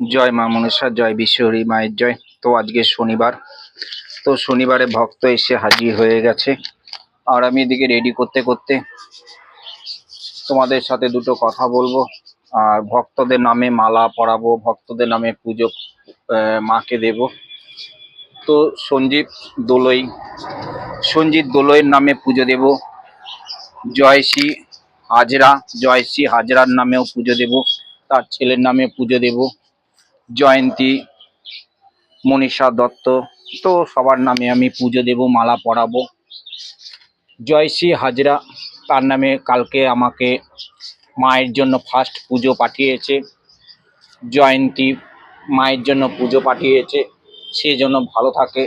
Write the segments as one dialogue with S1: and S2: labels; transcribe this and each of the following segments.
S1: জয় মা মনসা জয় বিশ্বহরি মায়ের জয়। তো আজকে শনিবার। তো শনিবারে ভক্ত এসে হাজির হয়ে গেছে। আর আমি এদিকে রেডি করতে করতে তোমাদের সাথে দুটো কথা বলব। আর ভক্তদের নামে মালা পরাবো, ভক্তদের নামে পুজো মাকে দেব। তো সঞ্জীব দোলই সঞ্জিত দোলইয়ের নামে পুজো দেব। জয়শ্রী হাজরা জয়শ্রী হাজরার নামেও পুজো দেব। তার ছেলের নামে পুজো দেব। জয়ন্তী, মনীষা দত্ত, তো সবার নামে আমি পুজো দেব, মালা পরাবো। জয়শ্রী হাজরা, তার নামে কালকে আমাকে মায়ের জন্য ফার্স্ট পুজো পাঠিয়েছে। জয়ন্তী মায়ের জন্য পুজো পাঠিয়েছে, সে যেন ভালো থাকে।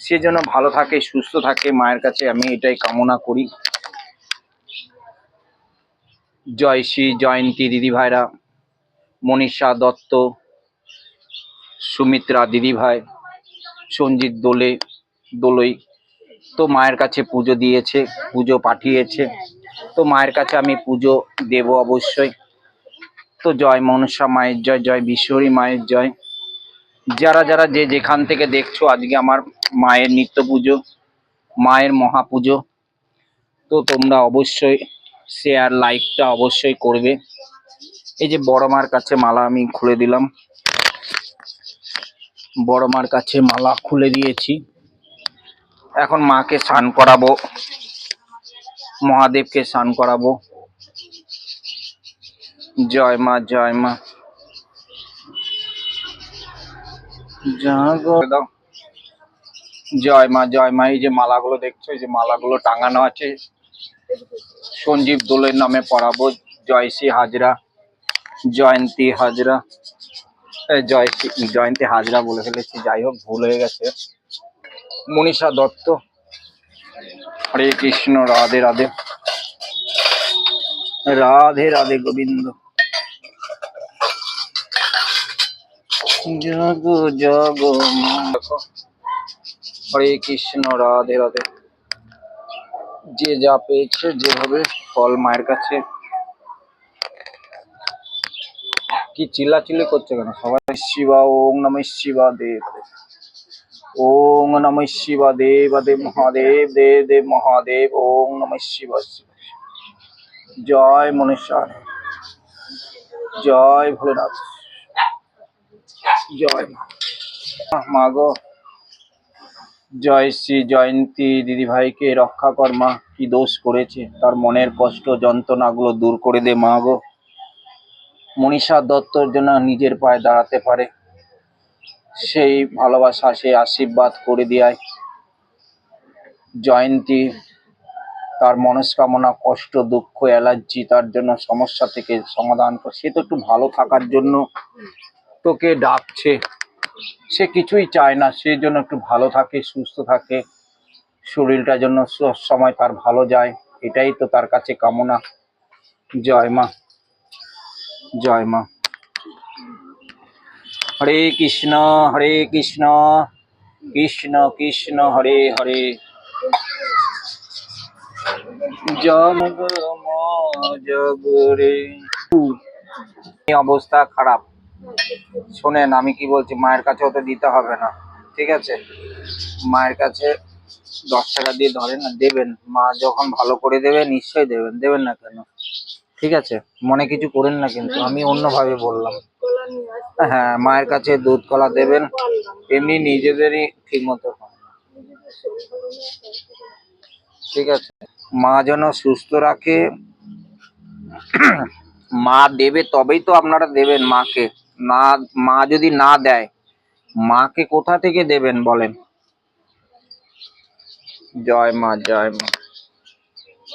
S1: সে যেন ভালো থাকে, সুস্থ থাকে, মায়ের কাছে আমি এটাই কামনা করি। জয়শ্রী জয়ন্তী দিদিভাইরা মনীষা দত্ত, সুমিত্রা দিদিভাই, সঞ্জিত দোলে, দোলই তো মায়ের কাছে পুজো দিয়েছে, পুজো পাঠিয়েছে। তো মায়ের কাছে আমি পুজো দেব অবশ্যই। তো জয় মনসা মায়ের জয় জয় বিশ্বরী মায়ের জয়। যারা যারা যে যেখান থেকে দেখছ আজকে আমার মায়ের নিত্য পুজো, মায়ের মহাপুজো তো তোমরা অবশ্যই শেয়ার লাইকটা অবশ্যই করবে। এই যে বড় মার কাছে মালা আমি খুলে দিলাম। বড় মার কাছে মালা খুলে দিয়েছি। এখন মাকে স্নান করাবো। মহাদেবকে স্নান করাবো। জয় মা জয় মা। জয় মা জয় মা। এই যে মালাগুলো দেখছ, এই যে মালাগুলো টাঙানো আছে। সঞ্জীব দোলের নামে পড়াবো জয় শ্রী হাজরা। জয়ন্তী হাজরা। জয়শ্রী জয়ন্তী হাজরা বলে ফেলেছি, যাই হোক, ভুল হয়ে গেছে। মনীষা দত্ত। হরে কৃষ্ণ, রাধে রাধে। রাধে রাধে গোবিন্দ। জগ জগ হরে কৃষ্ণ, রাধে রাধে। যে যা পেয়েছে, যেভাবে ফল মায়ের কাছে কি চিল্লাচিল্লি করছে কেন? সবাই শিবা, ওং নম শিবা দেব। ওং নম শিবা দেব দেব মহাদেব দেব দেব মহাদেব, ওং নম শিবা শিবা জয় মনীষার জয় ভোলেনাথ। জয় মা। গো। জয় শ্রী জয়ন্তী দিদি ভাইকে রক্ষা কর মা, কি দোষ করেছে? তার মনের কষ্ট, যন্ত্রণাগুলো দূর করে দে মা গো। মনীষা দত্তর জন্য নিজের পায়ে দাঁড়াতে পারে। সেই ভালোবাসা, সেই আশীর্বাদ করে দেয়। জয়ন্তী তার মনস্কামনা, কষ্ট, দুঃখ অ্যালার্জি তার জন্য সমস্যা থেকে সমাধান কর। সে তো একটু ভালো থাকার জন্য তোকে ডাকছে। সে কিছুই চায় না। সে জন্য একটু ভালো থাকে, সুস্থ থাকে। শরীরটা জন্য সময় তার ভালো যায়। এটাই তো তার কাছে কামনা। জয় মা। জয় মা। হরে কৃষ্ণ হরে কৃষ্ণ কৃষ্ণ কৃষ্ণ, হরে হরে। জগ জগরে অবস্থা খারাপ। শোনেন, আমি কি বলছি, মায়ের কাছে ওতে দিতে হবে না, ঠিক আছে? মায়ের কাছে দশ টাকা দিয়ে ধরেন দেবেন। মা যখন ভালো করে দেবে, নিশ্চয়ই দেবেন। দেবেন না কেন? ঠিক আছে? মনে কিছু করেন না কিন্তু, আমি অন্যভাবে বললাম। হ্যাঁ মায়ের কাছে দুধ কলা দেবেন, এমনি নিজেদেরই ঠিক মতো। ঠিক আছে? মা যেন সুস্থ রাখে, মা দেবে তবেই তো আপনারা দেবেন মাকে। না, মা যদি না দেয়, মাকে কোথা থেকে দেবেন বলেন? জয় মা জয় মা।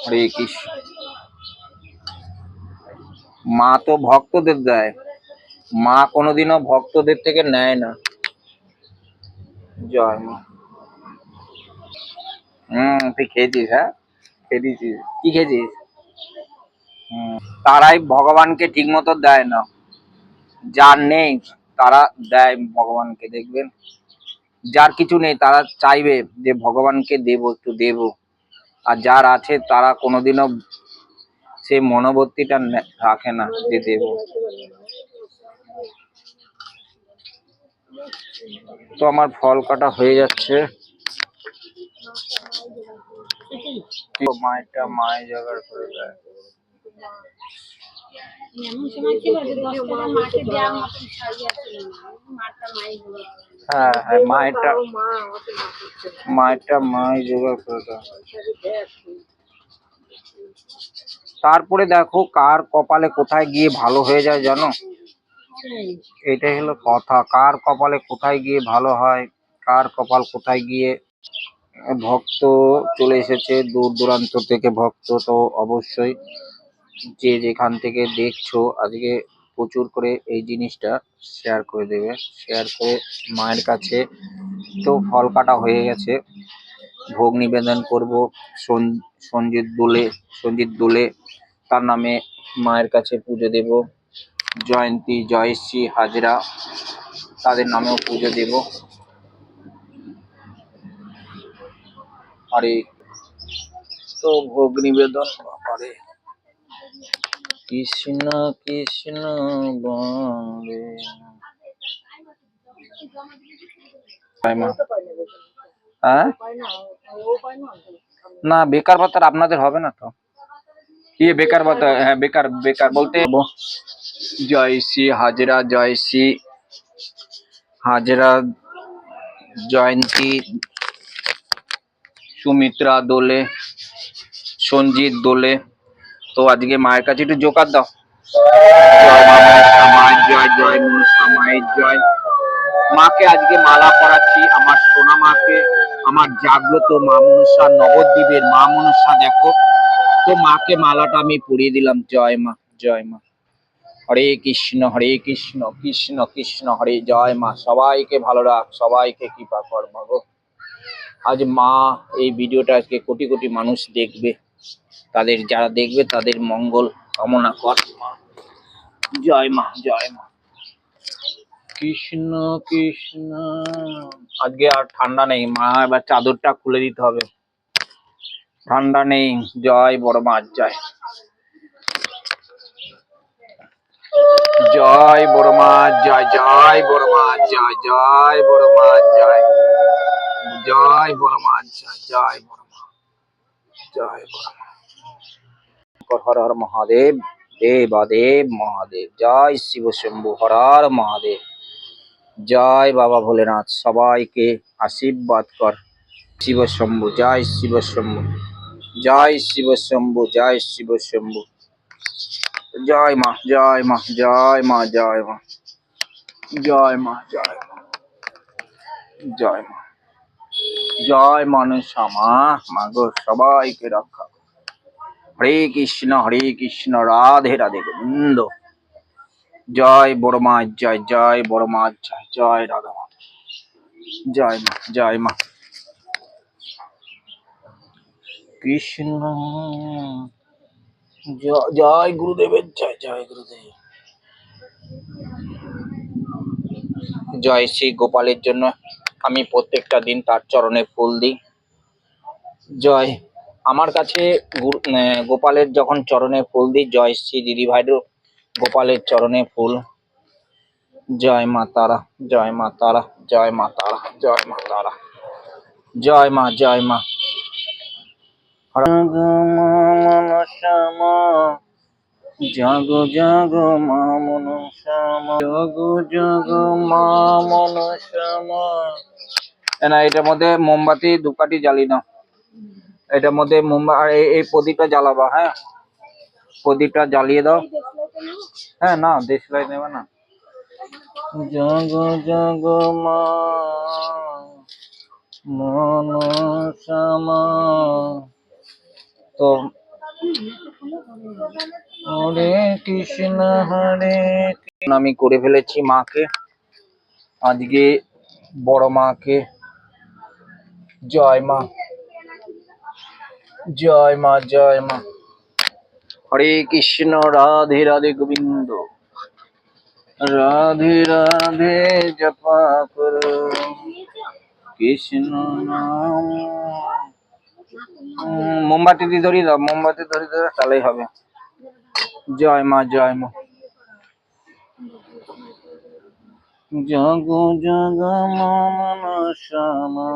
S1: হরে কৃষ্ণ। মা তো ভক্তদের দেয়। মা কোনোদিনও ভক্তদের থেকে নেয় না। জয় মা। হম, তুই খেয়েছিস হ্যাঁ? খেয়েছিস? কি খেয়েছিস? তারাই ভগবানকে ঠিক মতো দেয় না। যার নেই, তারা দেয় ভগবানকে, দেখবেন? যার কিছু নেই, তারা চাইবে যে ভগবানকে দেব, একটু দেব। আর যার আছে, তারা কোনোদিনও সেই মনোবর্তিটা রাখে না যে দেব। তো আমার ফল কাটা হয়ে যাচ্ছে। মায়েরটা মায়ের জোগাড় করে দেয়। হ্যাঁ হ্যাঁ মায়েরটা মায়েরটা মাই জোগাড় করে দেয়। তারপরে দেখো কার কপালে কোথায় গিয়ে ভালো হয়ে যায় জানো? এটাই হলো কথা। কার কপালে কোথায় গিয়ে ভালো হয়, কার কপাল কোথায় গিয়ে ভক্ত চলে এসেছে, দূর দূরান্ত থেকে ভক্ত, তো অবশ্যই যে যেখান থেকে দেখছ, আজকে প্রচুর করে এই জিনিসটা শেয়ার করে দেবে। শেয়ার করে মায়ের কাছে তো ফল কাটা হয়ে গেছে। ভোগ নিবেদন করব। সঞ্জিত দোলে সঞ্জিত দোলে তার নামে মায়ের কাছে পুজো দেব। জয়ন্তী, জয়শ্রী, হাজরা তাদের নামেও পুজো দেব। আরে তো ভোগ নিবেদন করে। কৃষ্ণ কৃষ্ণ বন্দে। হ্যাঁ না, বেকার ভাতার আপনাদের হবে না তো। ইয়ে বেকার হ্যাঁ বেকার বেকার বলতে জয় শ্রী হাজরা জয় শ্রী হাজরা জয়ন্তী সুমিত্রা দোলে সঞ্জিত দোলে। তো আজকে মায়ের কাছে একটু জোকার দাও। জয় জয় মায়ের জয়। মাকে আজকে মালা পরাচ্ছি আমার সোনা মাকে আমার জাগ্রত মা মনসা নবদ্বীপের মা মনসা দেখো। তো মাকে মালাটা আমি পরিয়ে দিলাম। জয় মা জয় মা। হরে কৃষ্ণ হরে কৃষ্ণ কৃষ্ণ কৃষ্ণ, হরে জয় মা। সবাইকে ভালো রাখ, সবাইকে কৃপা কর গো। আজ মা এই ভিডিওটা আজকে কোটি কোটি মানুষ দেখবে। তাদের যারা দেখবে তাদের মঙ্গল কামনা কর মা। জয় মা জয় মা। কৃষ্ণ কৃষ্ণ। আজকে আর ঠান্ডা নেই, মা এবার চাদরটা খুলে দিতে হবে। ঠান্ডা নেই, জয় বড় মা জয়। জয় বড় মা জয় জয় বড় মা জয় জয় বড় মা জয়। জয় বড় মা জয় জয় বড় মা জয় বড় মা হর হর মহাদেব দেবাদেব মহাদেব, জয় শিব শম্ভু হর হর মহাদেব। জয় বাবা ভোলেনাথ, সবাইকে আশীর্বাদ কর। শিব শম্ভু, জয় শিব শম্ভু। জয় শিব শম্ভু, জয় শিব শম্ভু। জয় মা জয় মা জয় মা জয় মা। জয় মা জয় মা। জয় মা। জয় মনসা মা মাগো সবাইকে রক্ষা হরে কৃষ্ণ হরে কৃষ্ণ, রাধে রাধে গোবিন্দ। জয় বড় মা, জয় জয় বড় মা, জয় জয় রাধা মাধব। জয় মা জয় মা। কৃষ্ণ। জয় গুরুদেবের, জয় জয় গুরুদেব। জয় শ্রী গোপালের জন্য আমি প্রত্যেকটা দিন তার চরণে ফুল দিই। জয়। আমার কাছে গোপালের যখন চরণে ফুল দিই, জয় শ্রী দিদি ভাইরও গোপালের চরণে ফুল। জয় মা তারা, জয় মা তারা, জয় মা তারা, জয় মা তারা। জয় মা জয় মা। জাগো জাগো জাগো মা মনসা মা জাগো জাগো মা মনসা মা এ না, এটার মধ্যে মোমবাতি ধূপকাঠি জ্বালি না এটার মধ্যে মোমবা আর এই- প্রদীপটা জ্বালাবা হ্যাঁ? প্রদীপটা জ্বালিয়ে দাও। হ্যাঁ না, দেশলাই নেবে না। জাগো জাগো, মা মন মা তো হরে কৃষ্ণ হরে আমি করে ফেলেছি মাকে। আজকে বড় মাকে। জয় মা। জয় মা জয় মা। হরে কৃষ্ণ রাধে রাধে গোবিন্দ। রাধে রাধে জপা করো। কৃষ্ণ নাম। মোমবাতি দিয়ে ধরিয়ে দাও মোমবাতি ধরিয়ে দাও তাহলেই হবে। জয় মা জয় মা। জগ জগ মা মনসামা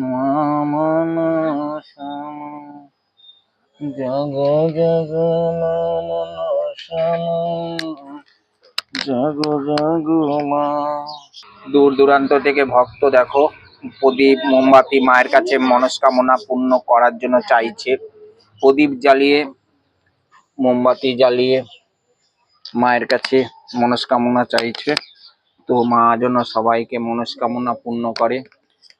S1: মা মনসামা জগ জগ মা মনসামা জগ জগ মা। দূর দূরান্ত থেকে ভক্ত দেখো। প্রদীপ মোমবাতি মায়ের কাছে মনস্কামনা পূর্ণ করার জন্য চাইছে। প্রদীপ জ্বালিয়ে, মোমবাতি জ্বালিয়ে মায়ের কাছে মনস্কামনা চাইছে। তো মা যেন সবাইকে মনস্কামনা পূর্ণ করে,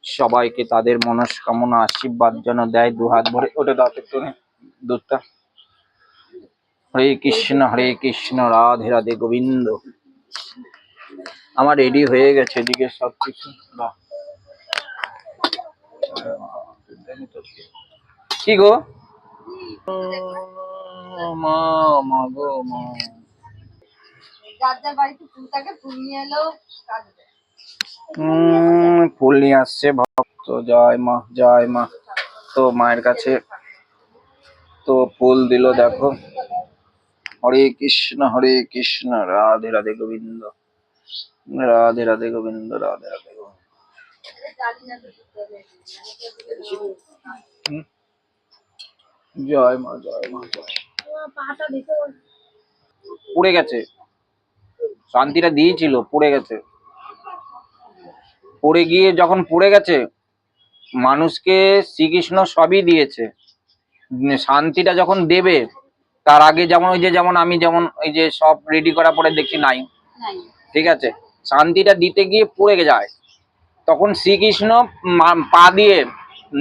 S1: সবাইকে তাদের মনস্কামনা আশীর্বাদ যেন দেয় দু হাত ভরে। ওটা দাও তো একটু দুধটা। হরে কৃষ্ণ হরে কৃষ্ণ, রাধে রাধে গোবিন্দ। আমার রেডি হয়ে গেছে, এদিকে সব কিছু বাহ। কি গো? মা মা গো মা।
S2: বাড়িতে ফুল থাকে ফুল নিয়ে
S1: ফুল নিয়ে আসছে ভক্ত জয় মা জয় মা। তো মায়ের কাছে তো ফুল দিল দেখো। হরে কৃষ্ণ হরে কৃষ্ণ রাধে রাধে গোবিন্দ। রাধে রাধে গোবিন্দ রাধে রাধে। জয় মা জয় মা জয়। পুড়ে গেছে। শান্তিটা দিয়েছিল পুড়ে গেছে। পড়ে গিয়ে যখন পড়ে গেছে মানুষকে শ্রীকৃষ্ণ সবই দিয়েছে। শান্তিটা যখন দেবে তার আগে যেমন ওই যে যেমন আমি যেমন ওই যে সব রেডি করার পরে দেখি নাই।
S3: নাই।
S1: ঠিক আছে? শান্তিটা দিতে গিয়ে পড়ে যায়। তখন শ্রীকৃষ্ণ পা দিয়ে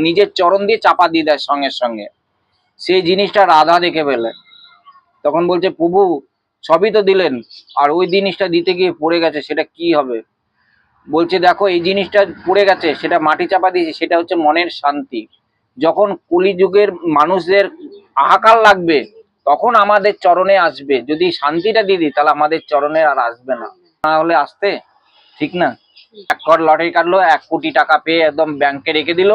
S1: নিজের চরণ দিয়ে চাপা দিয়ে দেয় সঙ্গে সঙ্গে। সেই জিনিসটা রাধা দেখে ফেলে তখন বলছে, প্রভু, সবই তো দিলেন, আর ওই জিনিসটা দিতে গিয়ে পড়ে গেছে, সেটা কি হবে? বলছে, দেখো, এই জিনিসটা পড়ে গেছে, সেটা মাটি চাপা দিয়েছে, সেটা হচ্ছে মনের শান্তি। যখন কলিযুগের মানুষদের হাহাকার লাগবে, তখন আমাদের চরণে আসবে। যদি শান্তিটা দিয়ে দিই, তাহলে আমাদের চরণে আর আসবে না। না হলে আসতে ঠিক না? এক কর লটারি কাটলো এক কোটি টাকা পেয়ে একদম ব্যাংকে রেখে দিল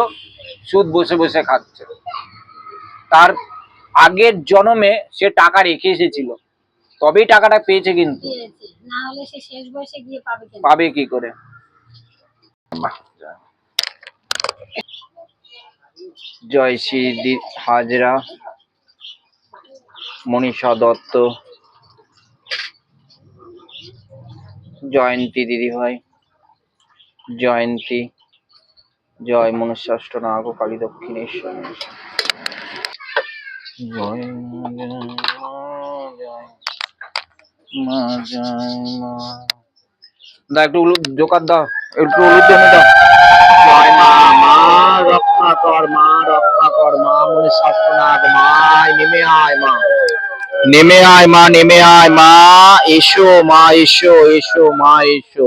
S1: সুদ বসে বসে খাচ্ছে। তার আগের জন্মে সে টাকা রেখে এসেছিল। তবেই টাকাটা পেয়েছে কিন্তু।
S3: পাবে
S1: কি করে? জয়। শ্রী হাজরা মনীষা দত্ত জয়ন্তী দিদি ভাই জয়ন্তী। জয় মনুষ্যাষ্ট নাগ কালী দক্ষিণেশ্বর। দা, একটু জোকার দাও, একটু হলুদ দাও। মা রক্ষা কর, মা, রক্ষা কর, মা মা নেমে আয়, মা। নেমে আয়, মা, নেমে আয়, মা, এসো মা, এসো এসো, মা, এসো।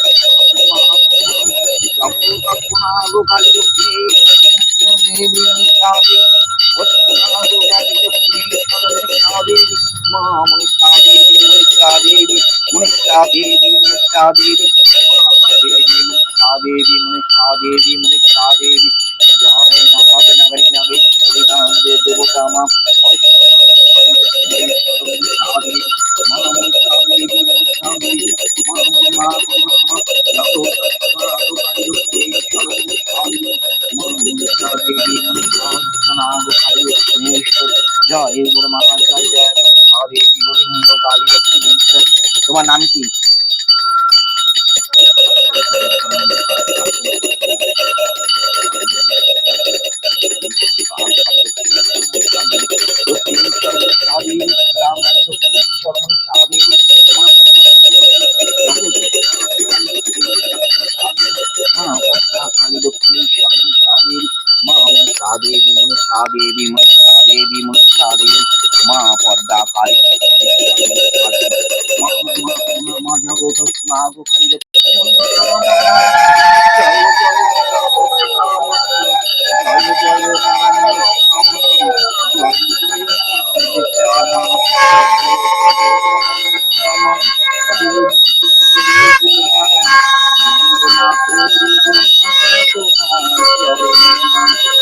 S1: জয় জয় বর্মা জয় জয় দেবী মনীষা দেবী মনীষা দেবী জয় গুরু মা জয় জয় হরে গোবিন্দ কালী দক্ষিণেশ্বর তোমার নাম কি পদ্মা পাই Thank you.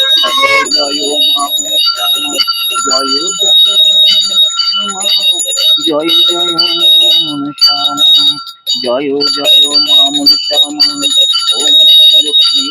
S1: কালী গো জয় জয় জয় জয় জয় মা মনসামা ওম লক্ষ্মী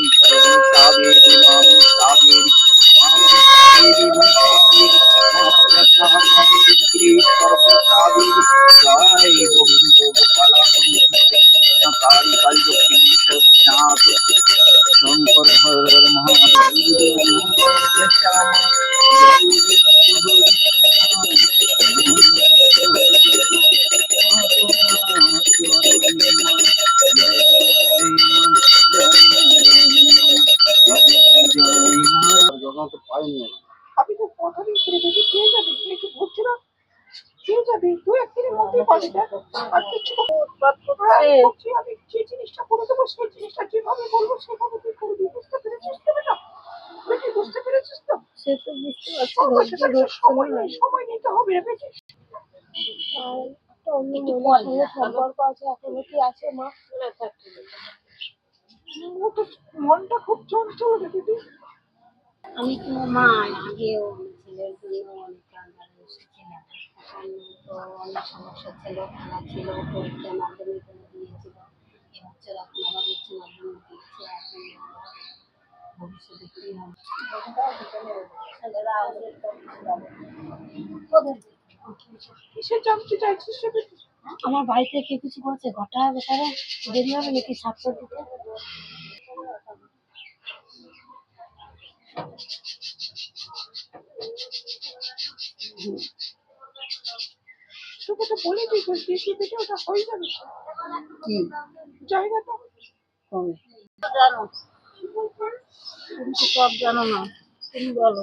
S4: যাবি? তুই একদিনের মধ্যেই পাবি আর কিছু হ্যাঁ, আমি যে জিনিসটা করে দেবো সেই জিনিসটা যেভাবে বলব সেভাবে তুই করবি। বুঝতে পেরেছিস তো বেটা? বেটি বুঝতে পেরেছিস তো?
S3: সে তো বুঝতে পারছি
S4: সময়
S3: ধৈর্য
S4: সময়
S3: হবে।
S4: নিয়ে- সময় নিতে হবে রে
S3: একটা অন্য মহিলার সঙ্গে সম্পর্ক আছে এখনও কি আছে মা?
S4: মনটা খুব চঞ্চল রে দিদি
S3: আমি তো মা আগেও ছেলের জন্য অনেক তো অনেক সমস্যা ছিল খারাপ ছিল পরীক্ষা মাধ্যমিক দিয়েছিল এবছর এখন আবার উচ্চ মাধ্যমিক দিচ্ছে এখন ভবিষ্যতে কি হবে? ছেলেরা আমাদের
S4: চাইছিস
S3: আমার বাড়িতে কেউ কিছু বলছে? ঘটা বেচারে দেরি হবে নাকি স্বাক্ষর দিতে?
S4: তোকে তো বলে দিই তো দিদি বেটি ওটা হয়ে যাবে।
S3: কি?
S4: জায়গাটা?
S3: জানো। তুমি তো সব জানো না। তুমি বলো।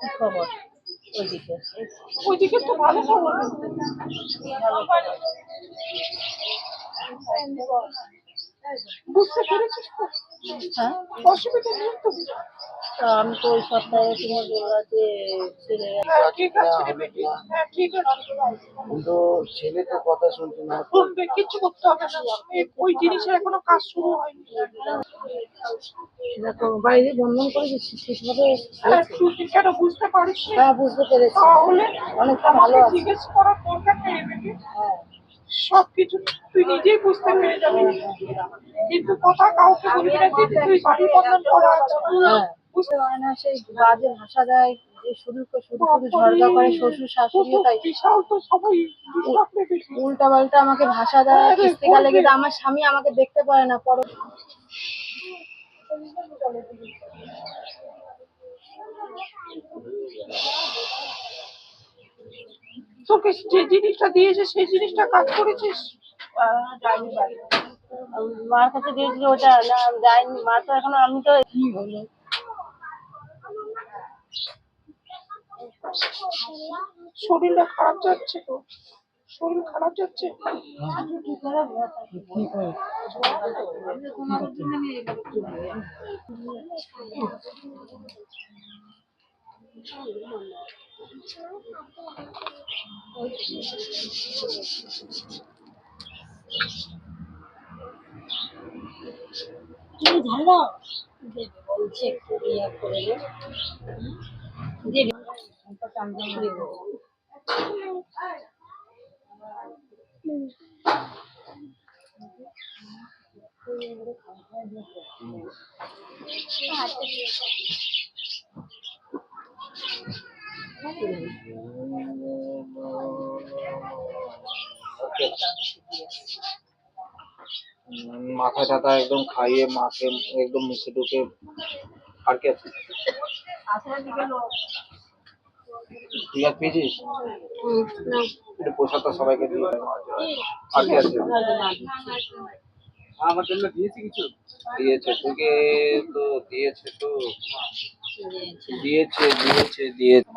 S3: কি খবর? ওইদিকে।
S4: ওইদিকে তো ভালো খবর। বুঝতে পেরেছিস তো?
S3: হ্যাঁ।
S4: অসুবিধা নেই তো?
S3: তা আমি তো ওই সপ্তাহে তুমি বললা যে ছেলে
S4: ঠিক আছে ঠিক আছে
S1: কিন্তু ছেলে তো কথা শুনছে না।
S4: শুনবে কিচ্ছু করতে হবে না। ওই জিনিসের এখনও কাজ শুরু হয়নি।
S3: দেখো বাইরে বন্ধন করে দিচ্ছি ঠিকভাবে
S4: হ্যাঁ, কেন বুঝতে পারিস
S3: হ্যাঁ বুঝতে পেরেছি।
S4: তাহলে
S3: অনেকটা ভালো আছে।
S4: জিজ্ঞেস করার দরকার নেই
S3: হ্যাঁ।
S4: সবকিছু তুই নিজেই বুঝতে পেরে যাবি। কিন্তু কথা কাউকে বলবি না যে তুই বাড়ি বন্ধন করা আছে
S3: হ্যাঁ। বুঝতে পারে না সেই বাজে ভাষা দেয় যে করে শ্বশুর শাশুড়ি তাই। উল্টা পাল্টা আমাকে ভাষা দেয়। আমার স্বামী আমাকে দেখতে পারে না পরে
S4: তোকে যে জিনিসটা দিয়েছে সেই জিনিসটা কাজ করেছিস?
S3: মার কাছে দিয়েছিল ওটা না যাইনি মা তো এখনও আমি তো কি হলো?
S4: শরীরটা খারাপ যাচ্ছে তো? শরীর খারাপ যাচ্ছে?
S3: তুমি ঝাড়া দেবে বলছে একটু ইয়ে করে নে দেবে দেবে
S1: মাথা টাথা একদম খাইয়ে মাকে একদম মুখে ঢুকে আর কি আছে। তুই আর পেয়েছিস? একটু প্রসাদটা সবাইকে দিয়ে। আর কি আছে। আমার জন্য দিয়েছি কিছু? দিয়েছে তোকে তো দিয়েছে তো। দিয়েছে দিয়েছে দিয়েছে।